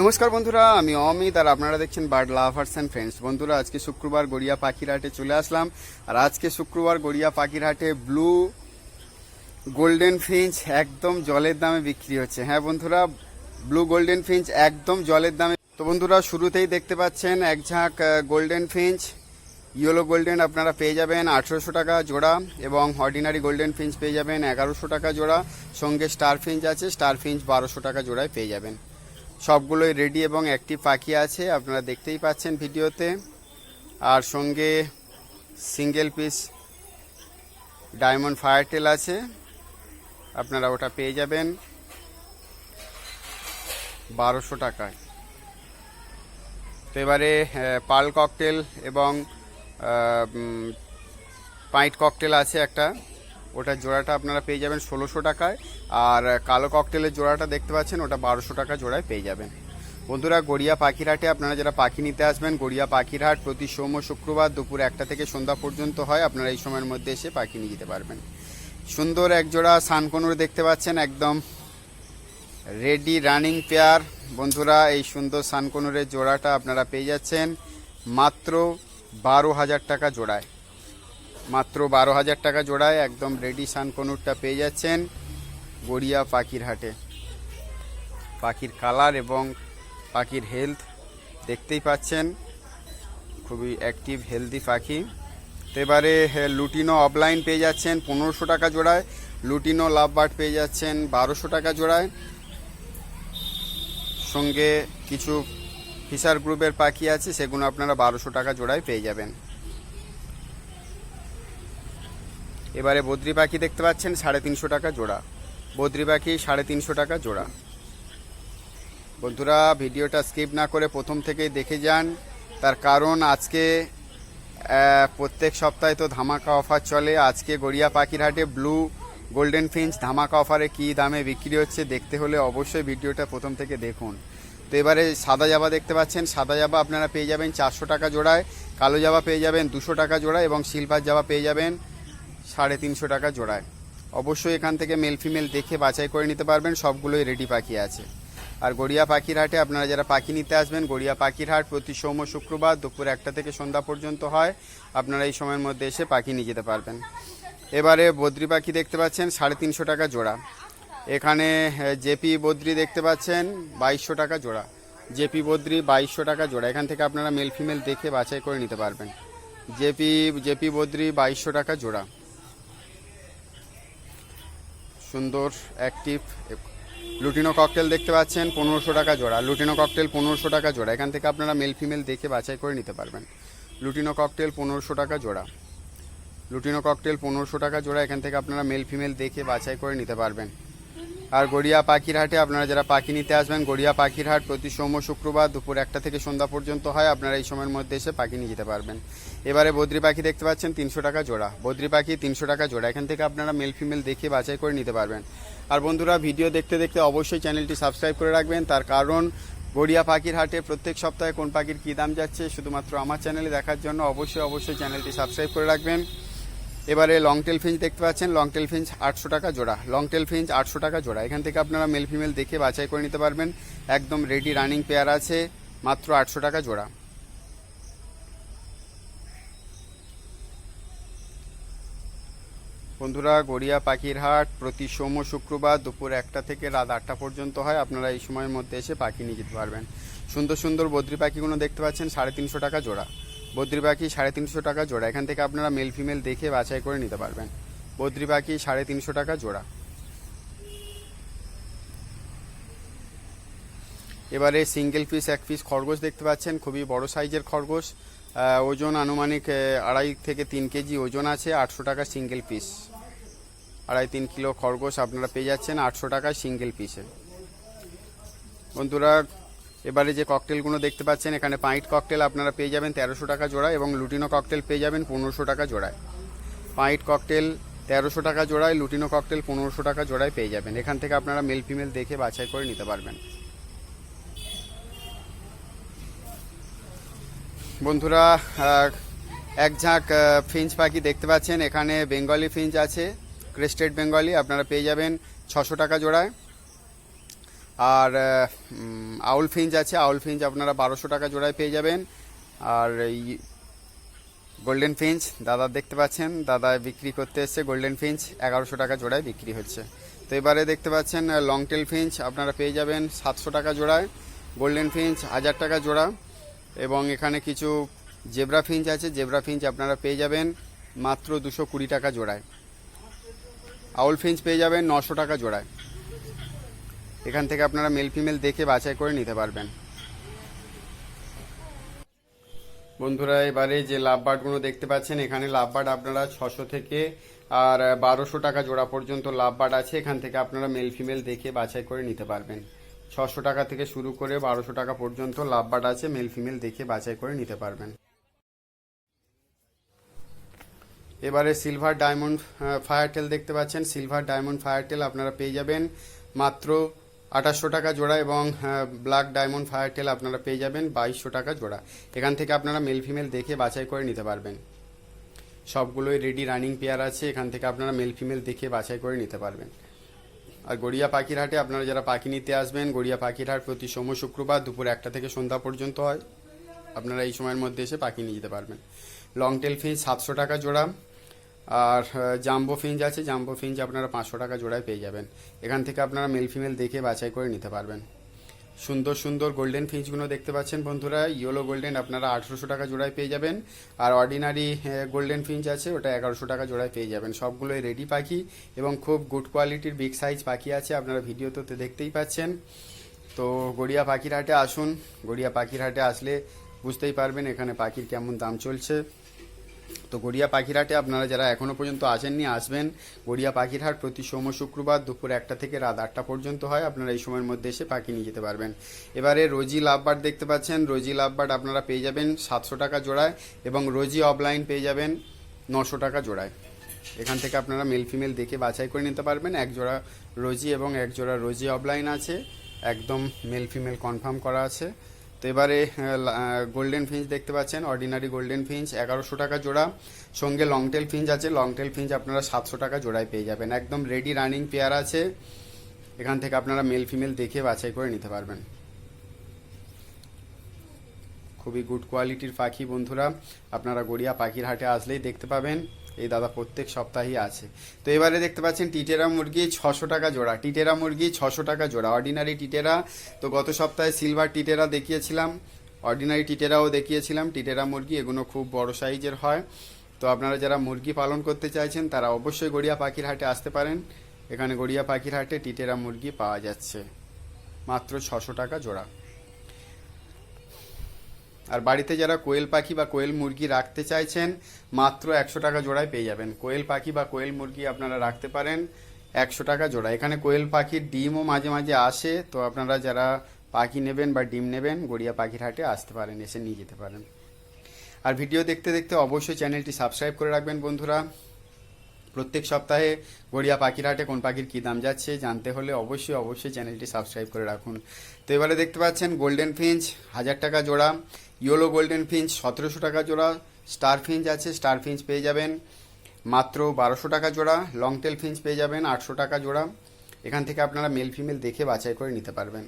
নমস্কার বন্ধুরা, আমি অমিত আর আপনারা দেখছেন বার্ড লাভার্স অ্যান্ড ফ্রেন্ডস বন্ধুরা, আজকে শুক্রবার গড়িয়া পাখির হাটে চলে আসলাম। আর আজকে শুক্রবার গড়িয়া পাখির হাটে ব্লু গোল্ডেন ফিঞ্চ একদম জলের দামে বিক্রি হচ্ছে। হ্যাঁ বন্ধুরা ব্লু গোল্ডেন ফিঞ্চ একদম জলের দামে। তো বন্ধুরা, শুরুতেই দেখতে পাচ্ছেন এক ঝাঁক গোল্ডেন ফিঞ্চ ইয়েলো গোল্ডেন আপনারা পেয়ে যাবেন আঠেরোশো টাকা জোড়া এবং অর্ডিনারি গোল্ডেন ফিঞ্চ পেয়ে যাবেন এগারোশো টাকা জোড়া। সঙ্গে স্টার ফিঞ্চ আছে স্টার ফিঞ্চ বারোশো টাকা জোড়ায় পেয়ে যাবেন। সবগুলোই রেডি এবং অ্যাক্টিভ পাখি আছে, আপনারা দেখতেই পাচ্ছেন ভিডিওতে। আর সঙ্গে সিঙ্গেল পিস ডায়মন্ড ফায়ারটেল আছে, আপনারা ওটা পেয়ে যাবেন বারোশো টাকায়। তো এবারে পাল ককটেল এবং পাইট ককটেল আছে একটা। ওটার জোড়াটা আপনারা পেয়ে যাবেন ষোলোশো টাকায়। আর কালো ককটেলের জোড়াটা দেখতে পাচ্ছেন, ওটা বারোশো টাকা জোড়ায় পেয়ে যাবেন। বন্ধুরা, গড়িয়া পাখিরহাটে আপনারা যারা পাখি নিতে আসবেন, গড়িয়া পাখিরহাট প্রতি সোম শুক্রবার দুপুর একটা থেকে সন্ধ্যা পর্যন্ত হয়, আপনারা এই সময়ের মধ্যে এসে পাখি নিয়ে যেতে পারবেন। সুন্দর এক জোড়া সানকনুর দেখতে পাচ্ছেন, একদম রেডি রানিং পেয়ার। বন্ধুরা, এই সুন্দর সানকনুরের জোড়াটা আপনারা পেয়ে যাচ্ছেন মাত্র বারো হাজার টাকা জোড়ায়। মাত্র বারো হাজার টাকা জোড়ায় একদম রেডি সানকনুরটা পেয়ে যাচ্ছেন গড়িয়া পাখির হাটে। পাখির কালার এবং পাখির হেলথ দেখতেই পাচ্ছেন। খুবই অ্যাক্টিভ হেলদি পাখি। তো এবারে হ্যাঁ, লুটিনো অফলাইন পেয়ে যাচ্ছেন পনেরোশো টাকা জোড়ায়। লুটিনো লাভ বার্ড পেয়ে যাচ্ছেন বারোশো টাকা জোড়ায়। সঙ্গে কিছু ফিশার গ্রুপের পাখি আছে সেগুলো আপনারা বারোশো টাকা জোড়ায় পেয়ে যাবেন। এবারে বদ্রি পাখি দেখতে পাচ্ছেন, সাড়ে তিনশো টাকা জোড়া। বদ্রি পাখি সাড়ে তিনশো টাকা জোড়া। বন্ধুরা, ভিডিওটা স্কিপ না করে প্রথম থেকেই দেখে যান। তার কারণ আজকে প্রত্যেক সপ্তাহে তো ধামাকা অফার চলে। আজকে গড়িয়া পাখির হাটে ব্লু গোল্ডেন ফিঞ্চ ধামাকা অফারে কী দামে বিক্রি হচ্ছে দেখতে হলে অবশ্যই ভিডিওটা প্রথম থেকে দেখুন। তো এবারে সাদা জাবা দেখতে পাচ্ছেন। সাদা জাবা আপনারা পেয়ে যাবেন চারশো টাকা জোড়ায়, কালো জাবা পেয়ে যাবেন দুশো টাকা জোড়ায় এবং সিলভার জাবা পেয়ে যাবেন সাড়ে তিনশো টাকা জোড়ায়। অবশ্যই এখান থেকে মেল ফিমেল দেখে বাছাই করে নিতে পারবেন, সবগুলোই রেডি পাখি আছে। আর গড়িয়া পাখির হাটে আপনারা যারা পাখি নিতে আসবেন, গড়িয়া পাখির হাট প্রতি সোম শুক্রবার দুপুর একটা থেকে সন্ধ্যা পর্যন্ত হয়। আপনারা এই সময়ের মধ্যে এসে পাখি নিয়ে যেতে পারবেন। এবারে বদ্রি পাখি দেখতে পাচ্ছেন, সাড়ে তিনশো টাকা জোড়া। এখানে জেপি বদ্রি দেখতে পাচ্ছেন, বাইশশো টাকা জোড়া। জেপি বদ্রি, বাইশশো টাকা জোড়া। এখান থেকে আপনারা মেল ফিমেল দেখে বাছাই করে নিতে পারবেন। জেপি জেপি বদ্রি, বাইশশো টাকা জোড়া। সুন্দর অ্যাক্টিভ লুটিনো ককটেল দেখতে পাচ্ছেন, পনেরোশো টাকা জোড়া। লুটিনো ককটেল পনেরোশো টাকা জোড়া। এখান থেকে আপনারা মেল ফিমেল দেখে বাছাই করে নিতে পারবেন। লুটিনো ককটেল পনেরোশো টাকা জোড়া। লুটিনো ককটেল পনেরোশো টাকা জোড়া। এখান থেকে আপনারা মেল ফিমেল দেখে বাছাই করে নিতে পারবেন। আর গড়িয়া পাখির হাটে আপনারা যারা পাখি নিতে আসবেন, গড়িয়া পাখির হাট প্রতি সোম, শুক্রবার দুপুর একটা থেকে সন্ধ্যা পর্যন্ত হয়। আপনারা এই সময়ের মধ্যে এসে পাখি নিয়ে যেতে পারবেন। এবারে বদ্রি পাখি দেখতে পাচ্ছেন, তিনশো টাকা জোড়া। বদ্রি পাখি তিনশো টাকা জোড়া। এখান থেকে আপনারা মেল ফিমেল দেখে বাছাই করে নিতে পারবেন। আর বন্ধুরা, ভিডিও দেখতে দেখতে অবশ্যই চ্যানেলটি সাবস্ক্রাইব করে রাখবেন। তার কারণ, গড়িয়া পাখির হাটে প্রত্যেক সপ্তাহে কোন পাখির কী দাম যাচ্ছে, শুধুমাত্র আমার চ্যানেলে দেখার জন্য অবশ্যই অবশ্যই চ্যানেলটি সাবস্ক্রাইব করে রাখবেন। এবারে লং টেল ফিঞ্চ দেখতে পাচ্ছেন লং টেল ফিঞ্চ আটশো টাকা জোড়া লং টেল ফিঞ্চ আটশো টাকা জোড়া। এখান থেকে আপনারা মেল ফিমেল দেখে বাছাই করে নিতে পারবেন, একদম রেডি রানিং পেয়ার আছে, মাত্র আটশো টাকা জোড়া। বন্ধুরা, গড়িয়া পাখির হাট, প্রতি সোম শুক্রবার দুপুর একটা থেকে রাত আটটা পর্যন্ত হয়, আপনারা এই সময়ের মধ্যে এসে পাখি নিয়ে যেতে পারবেন। সুন্দর সুন্দর বদ্রি পাখিগুলো দেখতে পাচ্ছেন, সাড়ে তিনশো টাকা জোড়া। বদ্রি পাখি সাড়ে তিনশো টাকা জোড়া। এখান থেকে আপনারা মেল ফিমেল দেখে বাছাই করে নিতে পারবেন। বদ্রি পাখি সাড়ে তিনশো টাকা জোড়া। এবারে সিঙ্গেল পিস এক পিস খরগোশ দেখতে পাচ্ছেন, খুবই বড় সাইজের খরগোশ। ওজন আনুমানিক আড়াই থেকে তিন কেজি ওজন আছে, আটশো টাকা সিঙ্গেল পিস আড়াই তিন কিলো খরগোশ আপনারা পেয়ে যাচ্ছেন আটশো টাকায় সিঙ্গেল পিসে বন্ধুরা এবারে যে ককটেলগুলো দেখতে পাচ্ছেন, এখানে পাইট ককটেল আপনারা পেয়ে যাবেন তেরোশো টাকা জোড়া এবং লুটিনো ককটেল পেয়ে যাবেন পনেরোশো টাকা জোড়ায়। পাইট ককটেল তেরোশো টাকা জোড়ায়, লুটিনো ককটেল পনেরোশো টাকা জোড়ায় পেয়ে যাবেন। এখান থেকে আপনারা মেল ফিমেল দেখে বাছাই করে নিতে পারবেন। বন্ধুরা এক ঝাঁক ফিঞ্চ পাখি দেখতে পাচ্ছেন। এখানে বেঙ্গলি ফিঞ্চ আছে ক্রেস্টেড বেঙ্গলি আপনারা পেয়ে যাবেন ছশো টাকা জোড়ায়। আর আউল ফিঞ্চ আছে, আউল ফিঞ্চ আপনারা বারোশো টাকা জোড়ায় পেয়ে যাবেন। আর এই গোল্ডেন ফিঞ্চ, দাদা দেখতে পাচ্ছেন, দাদা বিক্রি করতে এসছে গোল্ডেন ফিঞ্চ, এগারোশো টাকা জোড়ায় বিক্রি হচ্ছে। তো এবারে দেখতে পাচ্ছেন লং টেল ফিঞ্চ, আপনারা পেয়ে যাবেন সাতশো টাকা জোড়ায়। গোল্ডেন ফিঞ্চ, হাজার টাকা জোড়া। এবং এখানে কিছু জেব্রা ফিঞ্চ আছে, জেব্রা ফিঞ্চ আপনারা পেয়ে যাবেন মাত্র দুশো কুড়ি টাকা জোড়ায়। আউল ফিঞ্চ পেয়ে যাবেন নশো টাকা জোড়ায়। এখান থেকে আপনারা মেল ফিমেল দেখে বাছাই করে নিতে পারবেন। বন্ধুরা, এবারে যে লাভবার্ডগুলো দেখতে পাচ্ছেন, এখানে লাভবার্ড আপনারা ছশো থেকে আর বারোশো টাকা জোড়া পর্যন্ত লাভ বার্ড আছে। এখান থেকে আপনারা মেল ফিমেল দেখে বাছাই করে নিতে পারবেন। ছশো টাকা থেকে শুরু করে বারোশো টাকা পর্যন্ত লাভ বার্ড আছে মেল ফিমেল দেখে বাছাই করে নিতে পারবেন। এবারে সিলভার ডায়মন্ড ফায়ারটেল দেখতে পাচ্ছেন। সিলভার ডায়মন্ড ফায়ারটেল আপনারা পেয়ে যাবেন। মাত্র আঠাশশো টাকা জোড়া এবং ব্ল্যাক ডায়মন্ড ফায়ারটেল আপনারা পেয়ে যাবেন বাইশশো টাকা জোড়া। এখান থেকে আপনারা মেল ফিমেল দেখে বাছাই করে নিতে পারবেন। সবগুলোই রেডি রানিং পেয়ার আছে, এখান থেকে আপনারা মেল ফিমেল দেখে বাছাই করে নিতে পারবেন। আর গড়িয়া পাখির হাটে আপনারা যারা পাখি নিতে আসবেন, গড়িয়া পাখির হাট প্রতি সোম শুক্রবার দুপুর একটা থেকে সন্ধ্যা পর্যন্ত হয়। আপনারা এই সময়ের মধ্যে এসে পাখি নিয়ে যেতে পারবেন। লং টেল ফিঞ্চ সাতশো টাকা জোড়া। আর জাম্বো ফিঞ্চ আছে, জাম্বো ফিঞ্চ আপনারা পাঁচশো টাকা জোড়ায় পেয়ে যাবেন। এখান থেকে আপনারা মেল ফিমেল দেখে বাছাই করে নিতে পারবেন। সুন্দর সুন্দর গোল্ডেন ফিঞ্চগুলো দেখতে পাচ্ছেন বন্ধুরা। ইয়েলো গোল্ডেন আপনারা আঠেরোশো টাকা জোড়ায় পেয়ে যাবেন। আর অর্ডিনারি গোল্ডেন ফিঞ্চ আছে, ওটা এগারোশো টাকা জোড়ায় পেয়ে যাবেন। সবগুলোই রেডি পাখি এবং খুব গুড কোয়ালিটির বিগ সাইজ পাখি আছে, আপনারা ভিডিওতে তো দেখতেই পাচ্ছেন। তো গড়িয়া পাখির হাটে আসুন। গড়িয়া পাখির হাটে আসলে বুঝতেই পারবেন এখানে পাখির কেমন দাম চলছে। তো গড়িয়া পাখিরহাটে আপনারা যারা এখনও পর্যন্ত আসেননি, আসবেন। গড়িয়া পাখিরহাট প্রতি সোম শুক্রবার দুপুর একটা থেকে রাত আটটা পর্যন্ত হয়। আপনারা এই সময়ের মধ্যে এসে পাখি নিয়ে যেতে পারবেন। এবারে রোজি লাভবার্ড দেখতে পাচ্ছেন, রোজি লাভবার্ড আপনারা পেয়ে যাবেন সাতশো টাকা জোড়ায় এবং রোজি অফলাইন পেয়ে যাবেন নশো টাকা জোড়ায়। এখান থেকে আপনারা মেল ফিমেল দেখে বাছাই করে নিতে পারবেন। এক জোড়া রোজি এবং এক জোড়া রোজি অফলাইন আছে। একদম মেল ফিমেল কনফার্ম করা আছে। তো এবারে গোল্ডেন ফিঞ্চ দেখতে পাচ্ছেন অর্ডিনারি গোল্ডেন ফিঞ্চ এগারোশো টাকা জোড়া। সঙ্গে লং টেল ফিঞ্চ আছে লং টেল ফিঞ্চ আপনারা সাতশো টাকা জোড়ায় পেয়ে যাবেন। একদম রেডি রানিং পেয়ার আছে। এখান থেকে আপনারা মেল ফিমেল দেখে বাছাই করে নিতে পারবেন। খুবই গুড কোয়ালিটির পাখি বন্ধুরা। আপনারা গড়িয়া পাখির হাটে আসলেই দেখতে পাবেন। এই দাদা প্রত্যেক সপ্তাহেই আছে। তো এবারে দেখতে পাচ্ছেন টিটেরা মুরগি ছশো টাকা জোড়া। টিটেরা মুরগি ছশো টাকা জোড়া। অর্ডিনারি টিটেরা, তো গত সপ্তাহে সিলভার টিটেরা দেখিয়েছিলাম। অর্ডিনারি টিটেরাও দেখিয়েছিলাম। টিটেরা মুরগি, এগুলো খুব বড় সাইজের হয়। তো আপনারা যারা মুরগি পালন করতে চাইছেন, তারা অবশ্যই গড়িয়া পাখির হাটে আসতে পারেন। এখানে গড়িয়া পাখির হাটে টিটেরা মুরগি পাওয়া যাচ্ছে। মাত্র ছশো টাকা জোড়া। আর বাড়িতে যারা কোয়েল পাখি বা কোয়েল মুরগি রাখতে চাইছেন, মাত্র একশো টাকা জোড়ায় পেয়ে যাবেন। কোয়েল পাখি বা কোয়েল মুরগি আপনারা রাখতে পারেন একশো টাকা জোড়া এখানে কোয়েল পাখির ডিমও মাঝে মাঝে আসে, তো আপনারা যারা পাখি নেবেন বা ডিম নেবেন, গড়িয়া পাখির হাটে আসতে পারেন, এসে নিয়ে যেতে পারেন। আর ভিডিও দেখতে দেখতে অবশ্যই চ্যানেলটি সাবস্ক্রাইব করে রাখবেন বন্ধুরা। প্রত্যেক সপ্তাহে গড়িয়া পাখির হাটে কোন পাখির কী দাম যাচ্ছে জানতে হলে অবশ্যই অবশ্যই চ্যানেলটি সাবস্ক্রাইব করে রাখুন। তো এবারে দেখতে পাচ্ছেন গোল্ডেন ফিঞ্চ হাজার টাকা জোড়া। ইয়েলো গোল্ডেন ফিঞ্চ সতেরোশো টাকা জোড়া, স্টার ফিঞ্চ আছে, স্টার ফিঞ্চ পেয়ে যাবেন। মাত্র বারোশো টাকা জোড়া লং টেল ফিঞ্চ পেয়ে যাবেন, আটশো টাকা জোড়া। এখান থেকে আপনারা মেল ফিমেল দেখে বাছাই করে নিতে পারবেন।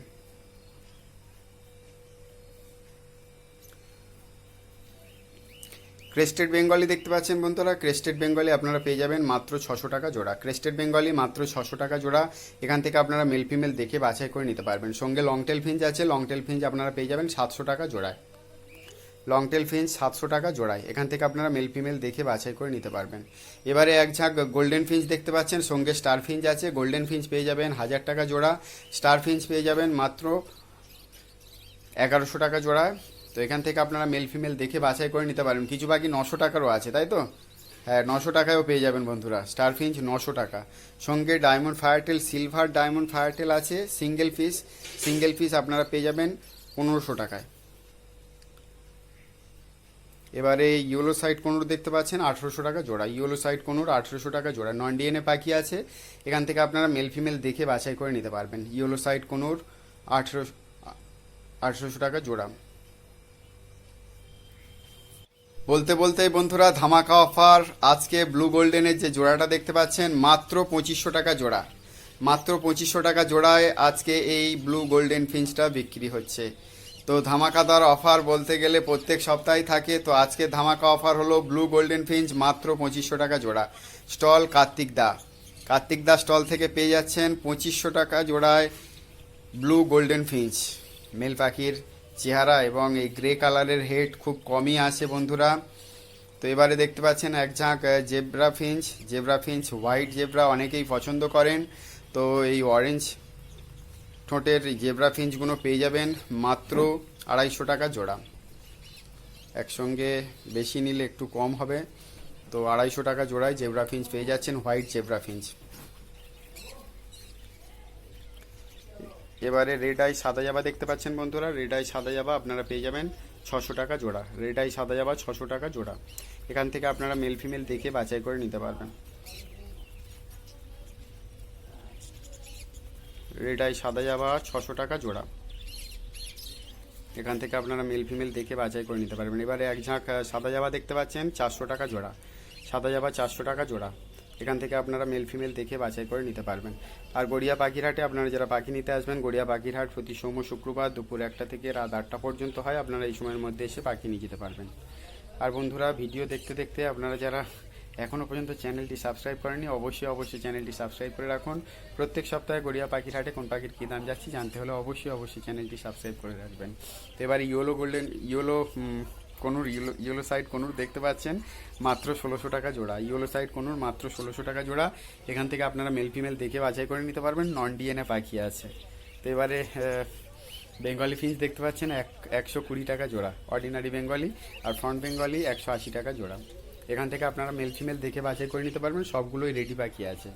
ক্রেস্টেড বেঙ্গলি দেখতে পাচ্ছেন বন্ধুরা ক্রেস্টেড বেঙ্গলি আপনারা পেয়ে যাবেন মাত্র ছশো টাকা জোড়া। ক্রেস্টেড বেঙ্গলি মাত্র ছশো টাকা জোড়া। এখান থেকে আপনারা মেল ফিমেল দেখে বাছাই করে নিতে পারবেন। সঙ্গে লং টেল ফিঞ্চ আছে লং টেল ফিঞ্চ আপনারা পেয়ে যাবেন সাতশো টাকা জোড়ায়। লং টেল ফিঞ্চ সাতশো টাকা জোড়ায়। এখান থেকে আপনারা মেল ফিমেল দেখে বাছাই করে নিতে পারবেন। এবারে এক ঝাঁক গোল্ডেন ফিঞ্চ দেখতে পাচ্ছেন, সঙ্গে স্টার ফিঞ্চ আছে। গোল্ডেন ফিঞ্চ পেয়ে যাবেন হাজার টাকা জোড়া। স্টার ফিঞ্চ পেয়ে যাবেন মাত্র এগারোশো টাকা জোড়ায় তো এখান থেকে আপনারা মেল ফিমেল দেখে বাছাই করে নিতে পারেন। কিছু বাকি নশো টাকারও আছে, তাই তো? হ্যাঁ নশো টাকায়ও পেয়ে যাবেন বন্ধুরা। স্টার ফিঞ্চ নশো টাকা। সঙ্গে diamond firetail silver diamond firetail আছে। সিঙ্গেল পিস সিঙ্গেল পিস আপনারা পেয়ে যাবেন পনেরোশো টাকায়। এবারে ইয়েলো সাইড কোনোর দেখতে পাচ্ছেন, আঠেরোশো টাকা জোড়া। ইয়েলো সাইড কোনোর, আঠেরোশো টাকা জোড়া। নন ডিএনএ পাখি আছে। এখান থেকে আপনারা মেল ফিমেল দেখে বাছাই করে নিতে পারবেন। ইয়েলো সাইড কোনোর আঠেরোশো আঠেরোশো টাকা জোড়া। বলতে বলতে বন্ধুরা, ধামাকা অফার। আজকে ব্লু গোল্ডেনের যে জোড়াটা দেখতে পাচ্ছেন, মাত্র পঁচিশশো টাকা জোড়া। মাত্র পঁচিশশো টাকা জোড়ায় আজকে এই ব্লু গোল্ডেন ফিঞ্চটা বিক্রি হচ্ছে। তো ধামাকাদার অফার বলতে গেলে প্রত্যেক সপ্তাহে থাকে। তো আজকে ধামাকা অফার হলো ব্লু গোল্ডেন ফিঞ্চ মাত্র পঁচিশশো টাকা জোড়া। স্টল কার্তিক দা। কার্তিক দা স্টল থেকে পেয়ে যাচ্ছেন পঁচিশশো টাকা জোড়ায় ব্লু গোল্ডেন ফিঞ্চ। মেল পাখির চেহারা এবং এই গ্রে কালারের হেড খুব কমই আসে বন্ধুরা। তো এবারে দেখতে পাচ্ছেন এক ঝাঁক zebra finch. Zebra finch white zebra অনেকেই পছন্দ করেন। তো এই অরেঞ্জ ঠোঁটের জেব্রা ফিঞ্চগুলো পেয়ে যাবেন মাত্র আড়াইশো টাকা জোড়া। একসঙ্গে বেশি নিলে একটু কম হবে। তো আড়াইশো টাকা জোড়ায় জেব্রা ফিঞ্চ পেয়ে যাচ্ছেন হোয়াইট জেব্রা ফিঞ্চ। এবারে রেড আই সাদা জাবা দেখতে পাচ্ছেন বন্ধুরা। রেড আই সাদা জাবা আপনারা পেয়ে যাবেন ছশো টাকা জোড়া। রেড আই সাদা জাবা ছশো টাকা জোড়া। এখান থেকে আপনারা মেল ফিমেল দেখে বাছাই করে নিতে পারবেন। রেড আই সাদা জাবা ছশো টাকা জোড়া। এখান থেকে আপনারা মেল ফিমেল দেখে বাছাই করে নিতে পারবেন। এবারে এক ঝাঁক সাদা জাবা দেখতে পাচ্ছেন, চারশো টাকা জোড়া। সাদা জাবা চারশো টাকা জোড়া। এখান থেকে আপনারা মেল ফিমেল দেখে বাছাই করে নিতে পারবেন। আর গড়িয়া পাখিরহাটে আপনারা যারা পাখি নিতে আসবেন, গড়িয়া পাখিরহাট প্রতি সোম শুক্রবার দুপুর একটা থেকে রাত আটটা পর্যন্ত হয়, আপনারা এই সময়ের মধ্যে এসে পাখি নিয়ে যেতে পারবেন। আর বন্ধুরা, ভিডিও দেখতে দেখতে আপনারা যারা এখনও পর্যন্ত চ্যানেলটি সাবস্ক্রাইব করেনি অবশ্যই অবশ্যই চ্যানেলটি সাবস্ক্রাইব করে রাখুন। প্রত্যেক সপ্তাহে গড়িয়া পাখির হাটে কোন পাখির কী দাম যাচ্ছি জানতে হলে অবশ্যই অবশ্যই চ্যানেলটি সাবস্ক্রাইব করে রাখবেন। তো এবার yellow golden, yellow conure, yellow yellow side conure দেখতে পাচ্ছেন, মাত্র ষোলোশো টাকা জোড়া। ইয়েলো সাইড কোনুর, মাত্র ষোলোশো টাকা জোড়া। এখান থেকে আপনারা মেল ফিমেল দেখে বাছাই করে নিতে পারবেন, নন ডিএনএ পাখি আছে। তো এবারে বেঙ্গলি ফিঞ্চ দেখতে পাচ্ছেন, এক, একশো কুড়ি টাকা জোড়া। অর্ডিনারি বেঙ্গলি আর ফ্রন্ট বেঙ্গলি একশো আশি টাকা জোড়া। এখান থেকে আপনারা মেল ফিমেল দেখে বাছাই করে নিতে পারবেন, সবগুলোই রেডি পাখি আছে।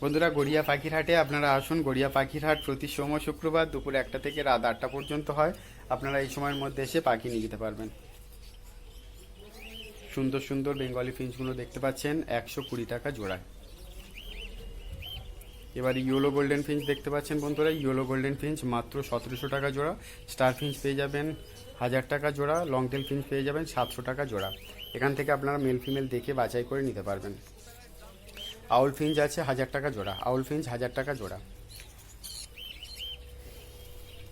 বন্ধুরা, গড়িয়া পাখির হাটে আপনারা আসুন। গড়িয়া পাখির হাট প্রতি সোম শুক্রবার দুপুর একটা থেকে রাত আটটা পর্যন্ত হয়। আপনারা এই সময়ের মধ্যে এসে পাখি নিয়ে যেতে পারবেন। সুন্দর সুন্দর বেঙ্গলি ফিঞ্চগুলো দেখতে পাচ্ছেন, একশো কুড়ি টাকা জোড়ায়। এবার ইয়েলো গোল্ডেন ফিঞ্চ দেখতে পাচ্ছেন বন্ধুরা। ইয়েলো গোল্ডেন ফিঞ্চ মাত্র সতেরোশো টাকা জোড়া। স্টার ফিঞ্চ পেয়ে যাবেন হাজার টাকা জোড়া। লং টেল ফিঞ্চ পেয়ে যাবেন সাতশো টাকা জোড়া। এখান থেকে আপনারা মেল ফিমেল দেখে বাছাই করে নিতে পারবেন। আউল ফিঞ্জ আছে হাজার টাকা জোড়া, আউল ফিঞ্জ হাজার টাকা জোড়া।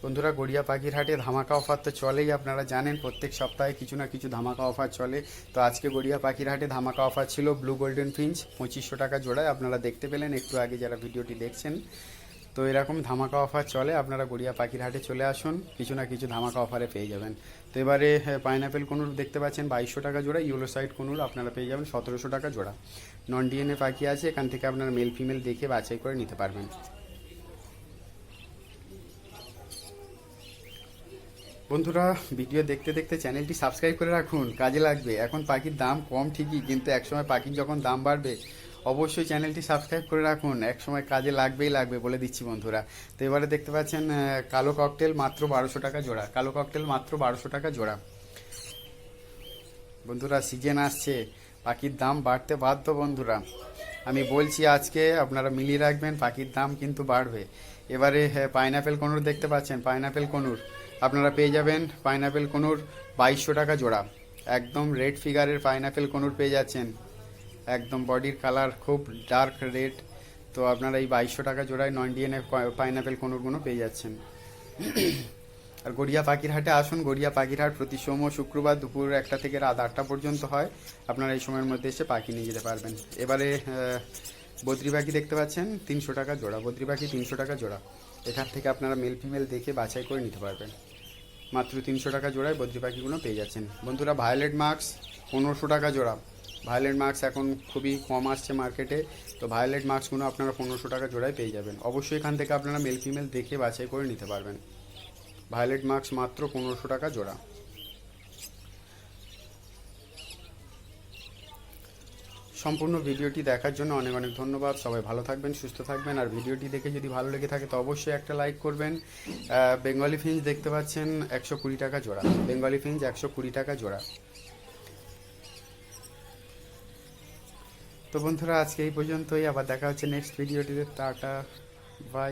বন্ধুরা, গড়িয়া পাখির হাটে ধামাকা অফার তো চলেই, আপনারা জানেন প্রত্যেক সপ্তাহে কিছু না কিছু ধামাকা অফার চলে। তো আজকে গড়িয়া পাখির হাটে ধামাকা অফার ছিল ব্লু গোল্ডেন ফিঞ্চ পঁচিশশো টাকা জোড়ায়। আপনারা দেখতে পেলেন, একটু আগে যারা ভিডিওটি দেখছেন তো এরকম ধামাকা অফার চলে, আপনারা গড়িয়া পাখির হাটে চলে আসুন, কিছু না কিছু ধামাকা অফারে পেয়ে যাবেন। তো এবারে পাইনাপেল কোনুর দেখতে পাচ্ছেন, বাইশশো টাকা জোড়া ইউলো সাইড কোনুর আপনারা পেয়ে যাবেন সতেরোশো টাকা জোড়া। নন ডিএনএ পাখি আছে, এখান থেকে আপনারা মেল ফিমেল দেখে বাছাই করে নিতে পারবেন। বন্ধুরা ভিডিও দেখতে দেখতে চ্যানেলটি সাবস্ক্রাইব করে রাখুন, কাজে লাগবে। এখন পাখির দাম কম ঠিকই, কিন্তু একসময় পাখির যখন দাম বাড়বে অবশ্যই চ্যানেলটি সাবস্ক্রাইব করে রাখুন। একসময় কাজে লাগবেই লাগবে বলে দিচ্ছি বন্ধুরা। তো এবারে দেখতে পাচ্ছেন কালো ককটেল মাত্র বারোশো টাকা জোড়া। কালো ককটেল মাত্র বারোশো টাকা জোড়া। বন্ধুরা সিজন আসছে। পাখির দাম বাড়তে বাধ্য বন্ধুরা। আমি বলছি আজকে আপনারা মিলিয়ে রাখবেন, পাখির দাম কিন্তু বাড়বে। এবারে পাইনাপেল কনুর দেখতে পাচ্ছেন পাইনাপেল কনুর। আপনারা পেয়ে যাবেন পাইনাপেল কনুর বাইশশো টাকা জোড়া। একদম রেড ফিগারের পাইনাপেল কনুর পেয়ে যাচ্ছেন। একদম বডির কালার খুব ডার্ক রেড। তো আপনারা এই বাইশশো টাকা জোড়ায় নন ডিএনএ পাইনাপেল কনুরগুলো পেয়ে যাচ্ছেন। আর গড়িয়া পাখির হাটে আসুন। গড়িয়া পাখির হাট প্রতি সোম শুক্রবার দুপুর একটা থেকে রাত আটটা পর্যন্ত হয়। আপনারা এই সময়ের মধ্যে এসে পাখি নিয়ে যেতে পারবেন। এবারে বদ্রি পাখি দেখতে পাচ্ছেন? তিনশো টাকা জোড়া। বদ্রি পাখি তিনশো টাকা জোড়া। এখান থেকে আপনারা মেল ফিমেল দেখে বাছাই করে নিতে পারবেন। মাত্র তিনশো টাকা জোড়ায় বদ্রি পাখিগুলো পেয়ে যাচ্ছেন। বন্ধুরা, ভায়োলেট মার্কস পনেরোশো টাকা জোড়া। ভায়োলেট মার্কস এখন খুবই কম আসছে মার্কেটে তো ভায়োলেট মার্কসগুলো আপনারা পনেরোশো টাকা জোড়ায় পেয়ে যাবেন। অবশ্যই এখান থেকে আপনারা মেল ফিমেল দেখে বাছাই করে নিতে পারবেন। ভায়োলেট মার্কস মাত্র পনেরোশো টাকা জোড়া। সম্পূর্ণ ভিডিওটি দেখার জন্য অনেক অনেক ধন্যবাদ। সবাই ভালো থাকবেন, সুস্থ থাকবেন। আর ভিডিওটি দেখে যদি ভালো লেগে থাকে তো অবশ্যই একটা লাইক করবেন। বেঙ্গলি ফিঞ্চ দেখতে পাচ্ছেন একশো কুড়ি টাকা জোড়া। বেঙ্গলি ফিঞ্চ একশো কুড়ি টাকা জোড়া। তো বন্ধুরা আজকে এই পর্যন্তই। আবার দেখা হচ্ছে নেক্সট ভিডিওটিতে টাটা বাই